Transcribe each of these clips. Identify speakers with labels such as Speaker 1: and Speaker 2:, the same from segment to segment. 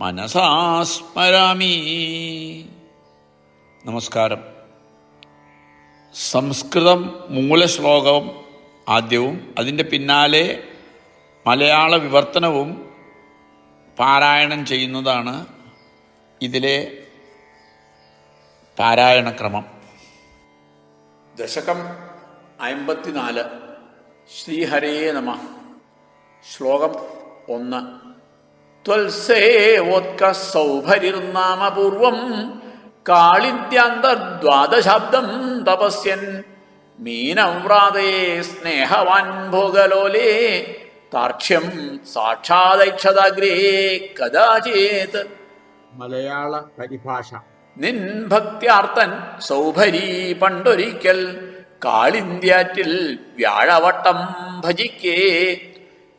Speaker 1: മനസാ സ്മരാമി നമസ്കാരം. സംസ്കൃതം മൂലശ്ലോകവും ആദ്യവും അതിന്റെ പിന്നാലെ മലയാള വിവർത്തനവും പാരായണം ചെയ്യുന്നതാണ് ഇതിലെ പാരായണക്രമം ദശകം അമ്പത്തിനാല്. ശ്രീഹരേ നമ. ശ്ലോകം ഒന്ന്. ത്വൽസേവോത്ക സൗഭരിർനാമപൂർവം കാളിദ്യാന്തർദ്വാദശാബ്ദം തപസ്യൻ. മീനവ്രാതേ സ്നേഹവാൻ ഭോഗലോലേ താർക്ഷ്യം സാക്ഷാദൈക്ഷതാഗ്രേ കഥാചേത്
Speaker 2: മലയാള പരിഭാഷ.
Speaker 1: നിൻ ഭക്ത്യാർത്തൻ സൗഭരി പണ്ടൊരിക്കൽ കാളിന്ത്യാറ്റിൽ വ്യാഴവട്ടം ഭജിക്കേ.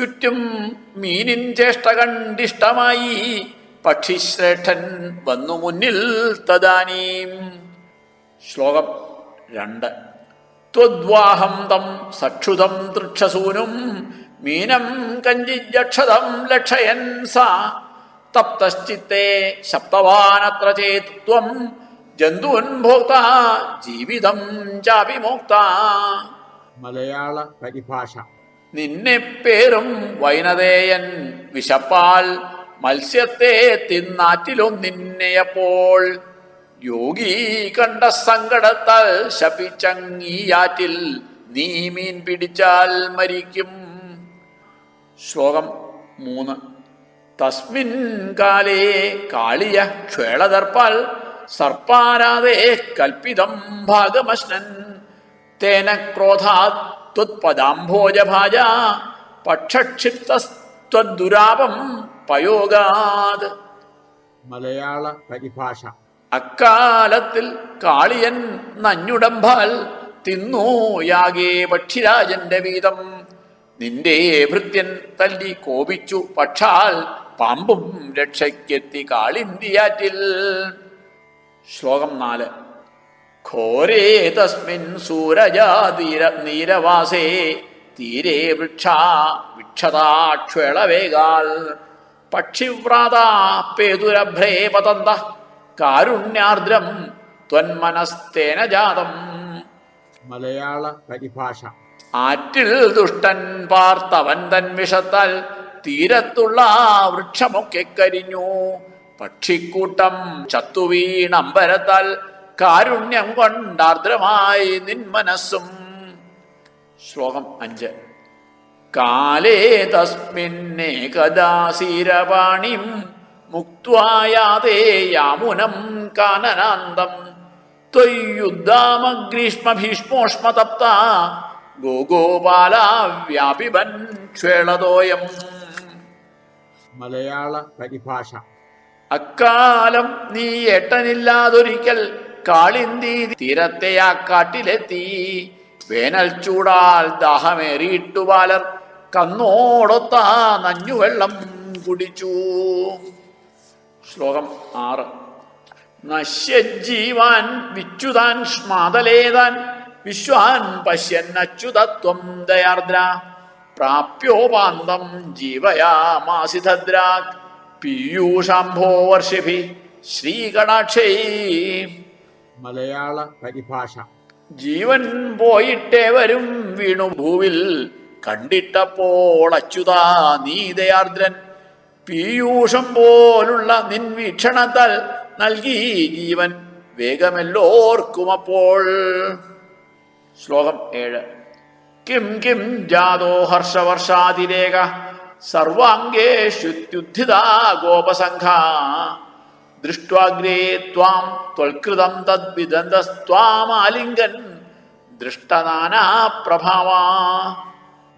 Speaker 1: ചുറ്റും മീനിൻ ചേഷ്ട കണ്ടിഷ്ടമായി പക്ഷിശ്രേഷ്ഠൻ വന്നു മുന്നിൽ തദാനീം. ശ്ലോകം രണ്ട്. ത്വദ്വാഹം തം സക്ഷുതം തൃക്ഷസൂനും മീനം കഞ്ചിജക്ഷതം ലക്ഷയൻ സ. തപ്തശ്ചിത്തെ ശബ്ദവാനത്ര ചേത്വം ത്വം ജന്തുൻഭോക്ത ജീവിതം ചാവിമോക്ത
Speaker 2: മലയാള പരിഭാഷ.
Speaker 1: നിന്നെ പേരും വൈനതേയൻ വിശപ്പാൽ മത്സ്യത്തെ തിന്നാറ്റിലൊന്നിന്നെയപ്പോൾ യോഗി കണ്ട സങ്കടത്താൽ ശപിച്ചങ്ങീയാറ്റിൽ നീ മീൻ പിടിച്ചാൽ മരിക്കും. ശ്ലോകം മൂന്ന്. തസ്മിൻ കാലേ കാളിയ ക്ഷേളതർപ്പാൽ സർപ്പാരാതെ കൽപ്പിതം ഭാഗമശ്നൻ. തേന ക്രോധാത് ത്വത്പദാംഭോജഭാജ പക്ഷക്ഷിപ്തസ്ത്വദ്ദുരാപം പയോഗാത്.
Speaker 2: മലയാള പരിഭാഷ.
Speaker 1: അക്കാലത്തിൽ കാളിയൻ നഞ്ഞുടമ്പാൽ തിന്നു യാഗേ പക്ഷിരാജന്റെ വീതം. നിന്റെ ഭൃത്യൻ തല്ലി കോപിച്ചു പക്ഷാൽ പാമ്പും രക്ഷയ്ക്കെത്തി കാളിന്തിയാറ്റിൽ. ശ്ലോകം നാല്. ഘോരേ തസ്മിൻ സൂരജാതീര നീരവാസേ തീരെ വൃക്ഷ വിക്ഷതാക്ഷേളവേഗാൽ പക്ഷിവ്രാതാ പേതുരഭ്രേ പതന്ത കാരുണ്യാർദ്രം ത്വന്മനസ്തേന ജാതം.
Speaker 2: മലയാള പരിഭാഷ.
Speaker 1: ആറ്റിൽ ദുഷ്ടൻ പാർത്തവൻ തൻ വിഷത്താൽ തീരത്തുള്ള വൃക്ഷമൊക്കെ കരിഞ്ഞു. പക്ഷിക്കൂട്ടം ചത്തുവീണമ്പരത്താൽ കാരുണ്യം കൊണ്ടാർദ്രമായി നിൻ മനസ്സും. ശ്ലോകം അഞ്ച്. കാലേ തസ്മിന്നേകദാസീരപാണിം മുക്വായാതേ യാമുനം കാനനാന്തം. ത്വയ്യുദ്ധാമഗ്രീഷ്മഭീഷ്മോഷ്മതപ്ത ഗോഗോപാല വ്യാപിബൻ ക്ഷേളതോയം.
Speaker 2: മലയാള പരിഭാഷ.
Speaker 1: അക്കാലം നീ എട്ടനില്ലാതൊരിക്കൽ കാളിന്തി തീരത്തെ ആ കാട്ടിലെത്തി വേനൽ ചൂടാൽ ദാഹമേറിയിട്ടു ബാലർ കന്നോടൊത്ത നഞ്ഞുവെള്ളം കുടിച്ചു. ശ്ലോകം ആറ്. നശ്യജീവാൻ വിച്യുതാൻ ശ്മാതലേതാൻ. വിശ്വാൻ പശ്യൻ അച്യുതത്വം ദയാർദ്ര പ്രാപ്യോപാന്തം ജീവയാമാസിധദ്രാക്. പീയൂഷാംഭോ വർഷിഭി. ശ്രീകടാക്ഷൈ
Speaker 2: മലയാള പരിഭാഷ.
Speaker 1: ജീവൻ പോയിട്ടേ വരും വീണു ഭൂവിൽ. കണ്ടിട്ടപ്പോൾ അച്യുതാ നീതയാർദ്രൻ പീയൂഷം പോലുള്ള നിൻ വീക്ഷണത്താൽ നൽകി ജീവൻ. വേഗമെല്ലോർക്കുമപ്പോൾ. ശ്ലോകം ഏഴ്. Kim Kim ജാതോ ഹർഷവർഷാതിരേക ശുദ്ധിതാ ഗോപസംഘ. ദൃഷ്ട്വാഗ്രേ ത്വാം ത്വൽകൃതം തദ്വിദന്തസ്ത്വാമാലിംഗൻ ദൃഷ്ടനാനാ പ്രഭാവാ.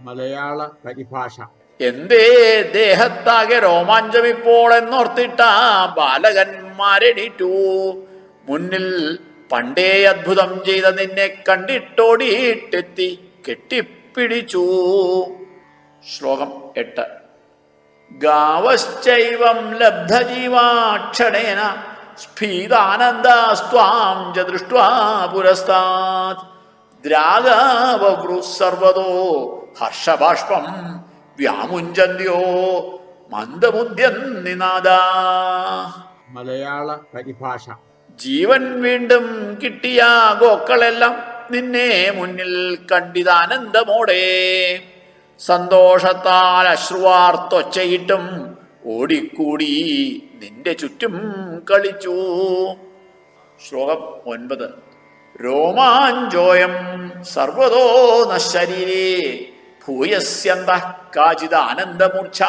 Speaker 2: മലയാള പരിഭാഷ.
Speaker 1: എന്തേ ദേഹത്താകെ രോമാഞ്ചം ഇപ്പോൾ എന്നോർത്തിട്ട ബാലകന്മാരെണീറ്റു. മുന്നിൽ പണ്ടേ അത്ഭുതം ചെയ്ത നിന്നെ കണ്ടിട്ടോടിയിട്ടെത്തി കെട്ടിപ്പിടിച്ചു. ശ്ലോകം എട്ട്. ഗാവശ്ചൈവം ലബ്ധജീവാക്ഷണേന സ്ഫീതാനന്ദസ്ത്വാം ച ദൃഷ്ട്വാ പുരസ്താത്. ദ്രാഗാവൃ സർവതോ ഹർഷബാഷ്പം വ്യാമുഞ്ചന്യോ മന്ദമുദ്യന്നിനാദ
Speaker 2: മലയാള പരിഭാഷ.
Speaker 1: ജീവൻ വീണ്ടും കിട്ടിയ ഗോക്കളെല്ലാം നിന്നെ മുന്നിൽ കണ്ടിതാനന്ദമോടെ. സന്തോഷത്താൽ അശ്രുവാർത്തൊച്ചയിട്ടും ഓടിക്കൂടി നിന്റെ ചുറ്റും കളിച്ചു. ശ്ലോകം ഒൻപത്. രോമാഞ്ചോയം സർവതോ നശരീരേ ഭൂയസ്യന്ത കാചിത കാചിദാനന്ദമൂർച്ഛ.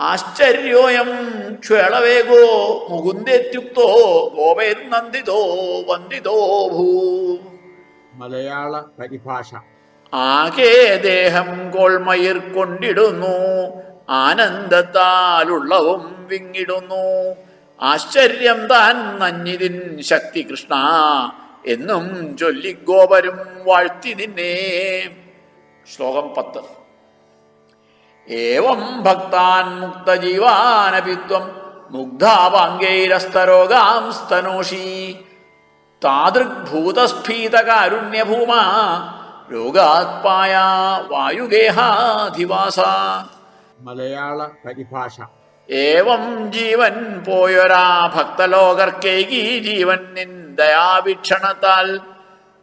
Speaker 1: ആശ്ചര്യോയം ക്ഷേളവേഗോ മുകുന്ദേത്യുക്തോ ഗോപേർനന്ദിതോ വന്ദിതോ ഭൂ.
Speaker 2: മലയാള പരിഭാഷ.
Speaker 1: ആകെ ദേഹം കോൾമയിർ കൊണ്ടിടുന്നു. ആനന്ദത്താലുള്ളവും വിങ്ങിടുന്നു. ആശ്ചര്യം താൻ നഞ്ഞിതിൻ ശക്തി കൃഷ്ണ. എന്നും ചൊല്ലിഗോപരും വാഴ്ത്തി നിന്നെ. ശ്ലോകം പത്ത്. ഏവം ഭക്താൻ മുക്തജീവാനപിത്വം മുഗ്ധാവാംഗൈരസ്തരോഗാം സ്തനോഷി താദൃഗ്ഭൂതസ്ഫീതകാരുണ്യഭൂമ രോഗാത്പായ വായുഗേഹാധിവാസ.
Speaker 2: മലയാള പരിഭാഷ.
Speaker 1: ഏവം ജീവൻ പോയൊരാ ഭക്തലോകർക്കേകി ജീവൻ നിൻ ദയാവീക്ഷണത്താൽ.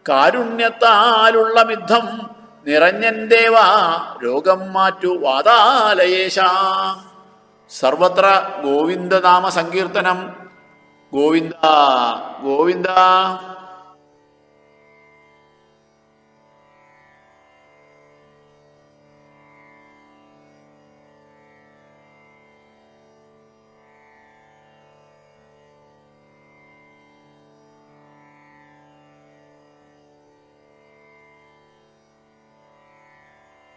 Speaker 1: കാരുണ്യത്താലുള്ള മിദ്ധം നിറഞ്ഞൻ ദേവ രോഗം മാറ്റു വാതാലയേശ. സർവത്ര ഗോവിന്ദനാമ സങ്കീർത്തനം. ഗോവിന്ദ ഗോവിന്ദ.